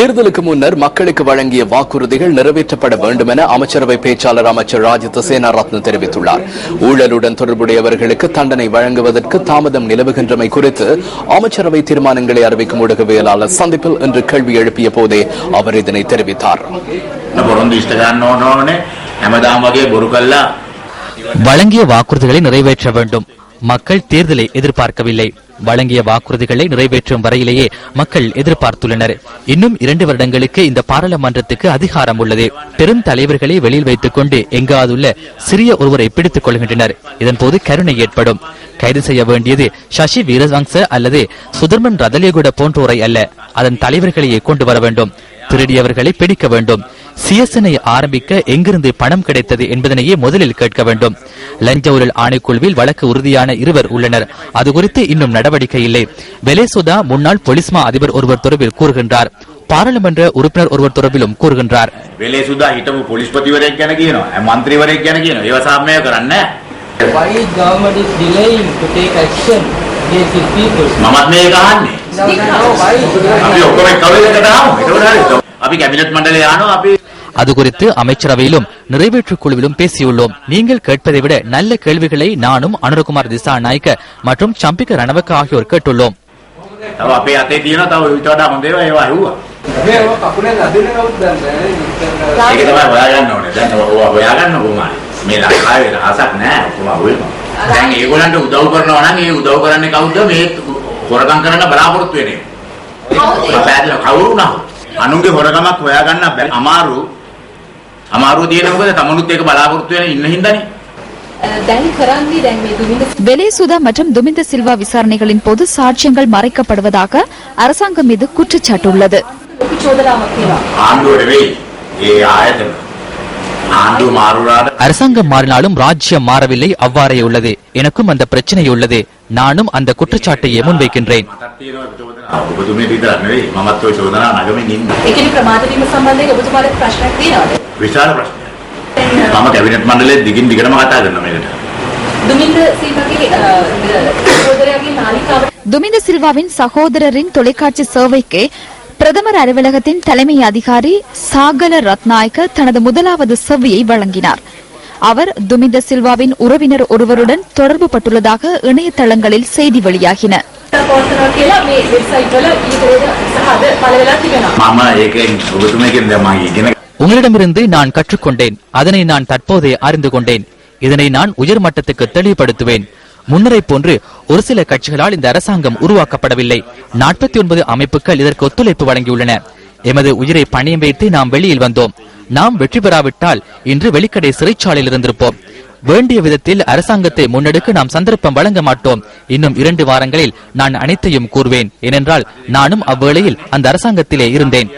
தேர்தலுக்கு முன்னர் மக்களுக்கு வழங்கிய வாக்குறுதிகள் நிறைவேற்றப்பட வேண்டும் என அமைச்சரவை பேச்சாளர் அமைச்சர் ராஜித் சேனாரத்ன தெரிவித்துள்ளார். ஊழலுடன் தொடர்புடையவர்களுக்கு தண்டனை வழங்குவதற்கு தாமதம் நிலவுகின்றமை குறித்து அமைச்சரவை தீர்மானங்களை அறிவிக்கும் ஊடகவியலாளர் சந்திப்பில் இன்று கேள்வி எழுப்பிய போதே அவர் இதனை தெரிவித்தார். வழங்கிய வாக்குறுதிகளை நிறைவேற்ற வேண்டும். மக்கள் தேர்தலை எதிர்பார்க்கவில்லை. வழங்கிய வாக்குறுதிகளை நிறைவேற்றும் வரையிலேயே மக்கள் எதிர்பார்த்துள்ளனர். இன்னும் இரண்டு வருடங்களுக்கு இந்த பாராளுமன்றத்துக்கு அதிகாரம் உள்ளது. பெரும் தலைவர்களை வெளியில் வைத்துக் கொண்டு எங்காதுள்ள சிறிய ஒருவரை பிடித்துக் கொள்கின்றனர். இதன்போது கருணை ஏற்படும். கைது செய்ய வேண்டியது சசி வீரவங்ச அல்லது சுதர்மன் ரதலியகுட போன்றோரை அல்ல. அதன் தலைவர்களையே கொண்டு வர வேண்டும். திருடியவர்களை பிடிக்க வேண்டும் சிஎஸ்எனை ஆரம்பிக்க எங்கிருந்து பணம் கிடைத்தது என்பதனையே முதலில் கேட்க வேண்டும் லஞ்ச ஊழல் ஆணைக்குழுவில் வழக்கு உறுதியான இருவர் உள்ளனர் அது குறித்து இன்னும் நடவடிக்கை இல்லை வெலேசுதா முன்னாள் பொலிஸ்மா அதிபர் ஒருவர் தொடர்பில் கூறுகின்றார் பாராளுமன்ற உறுப்பினர் ஒருவர் தொடர்பிலும் கூறுகின்றார் වෙලේ සුදා හිටපු පොලිස්පතිවරයෙක් ගැන කියනවා ඇ මන්ත්‍රීවරයෙක් ගැන කියනවා ඒව සාමය කරන්න Why is government is delaying to take action against these people? මමත් මේක අහන්නේ No, why? අපි ඔක්කොම කවලකට ආමු ඒකට හරි අපි කැබිනට් මණ්ඩලය යනවා අපි அது குறித்து அமைச்சரவையிலும் நிறைவேற்றுக் குழுவிலும் பேசியுள்ளோம் நீங்கள் கேட்பதை விட நல்ல கேள்விகளை நானும் அனுரகுமார் திசா நாயக்க மற்றும் சம்பிக்க ரணவக்க ஆகியோர் கேட்டுள்ளோம் තව අපේ අතේ තියෙනවා තව ඊට වඩා හොඳ ඒවා ඒවා ඇහුවා ඒක තමයි හොයාගන්න ඕනේ දැන් ඔවා හොයාගන්න කොහොමද මේ ලංකාවේ රහසක් නැහැ ඔක්කොම අහුවෙනවා දැන් ඒගොල්ලන්ට උදව් කරනවා නම් ඒ උදව් කරන්නේ කවුද මේ හොරකම් කරන්න බලාපොරොත්තු වෙන්නේ පැහැදිලිව කවුරු නම් අනුන්ගේ හොරකමක් හොයාගන්න බැරි අමාරු අමාරුව තියෙන මොකද තමනුත් ඒක බලාපොරොත්තු වෙන ඉන්න හින්දානේ දැන් කරන්නේ දැන් මේ දුමින්ද வெலேசுதா மற்றும் துமிந்த சில்வா விசாரணைகளின் போது சாட்சியங்கள் மறைக்கப்படுவதாக அரசாங்கம் மீது குற்றச்சாட்டு உள்ளது அரசாங்கம் மாறினாலும் ராஜ்யம் மாறவில்லை அவ்வாறே உள்ளது எனக்கும் அந்த பிரச்சனை உள்ளது நானும் அந்த குற்றச்சாட்டையே முன்வைக்கின்றேன் මටත් තියෙනවා චෝදනා ඔබතුමියට විතරක් නෙවෙයි මමත් ওই චෝදනා නගමින් ඉන්න ඒ කියන්නේ ප්‍රමාද වීම සම්බන්ධයෙන් ඔබතුමාට ප්‍රශ්නයක් තියෙනවද? විශාල ප්‍රශ්නයක් මම කැබිනට් මණ්ඩලයේ දිගින් දිගටම කතා කරනවා මේකට දුමින්ද සීමාගේ සහෝදරයාගේ නාලිකාව துமிந்த சில்வாவின் சகோதரரின் தொலைக்காட்சி சேவைக்கு பிரதமர் அலுவலகத்தின் தலைமை அதிகாரி சாகல ரத்நாயக்க தனது முதலாவது செவ்வியை வழங்கினார். அவர் துமிந்த சில்வாவின் உறவினர் ஒருவருடன் தொடர்பு பட்டுள்ளதாக இணையதளங்களில் செய்தி வெளியாகின. உங்களிடமிருந்து நான் கற்றுக்கொண்டேன். அதனை நான் தற்போதே அறிந்து கொண்டேன். இதனை நான் உயர் மட்டத்துக்கு தெளிவுபடுத்துவேன். முன்னரை போன்று ஒரு சில கட்சிகளால் இந்த அரசாங்கம் உருவாக்கப்படவில்லை. நாற்பத்தி ஒன்பது அமைப்புகள் இதற்கு ஒத்துழைப்பு வழங்கியுள்ளன. எமது உயிரை பணியம் வைத்து நாம் வெளியில் வந்தோம். நாம் வெற்றி பெறாவிட்டால் இன்று வெளிக்கடை சிறைச்சாலையில் இருந்திருப்போம். வேண்டிய விதத்தில் அரசாங்கத்தை முன்னெடுக்க நாம் சந்தர்ப்பம் வழங்க மாட்டோம். இன்னும் இரண்டு வாரங்களில் நான் அனைத்தையும் கூறுவேன். ஏனென்றால் நானும் அவ்வேளையில் அந்த அரசாங்கத்திலே இருந்தேன்.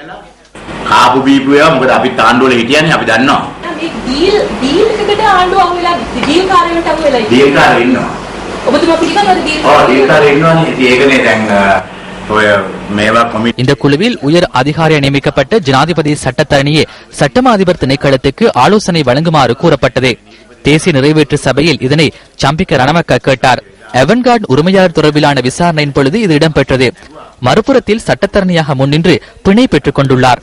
இந்த குழுவில் உயர் அதிகாரி நியமிக்கப்பட்ட ஜனாதிபதி சட்டத்தரணியே சட்டமா திணைக்களத்துக்கு ஆலோசனை வழங்குமாறு கூறப்பட்டது. தேசிய நிறைவேற்று சபையில் இதனை சம்பிக்க ரணமக்க கேட்டார். எவன்கார்ட் உரிமையார் தொடர்பிலான விசாரணையின் பொழுது இது இடம்பெற்றது. மறுபுறத்தில் சட்டத்தரணியாக முன்னின்று பிணை பெற்றுக் கொண்டுள்ளார்.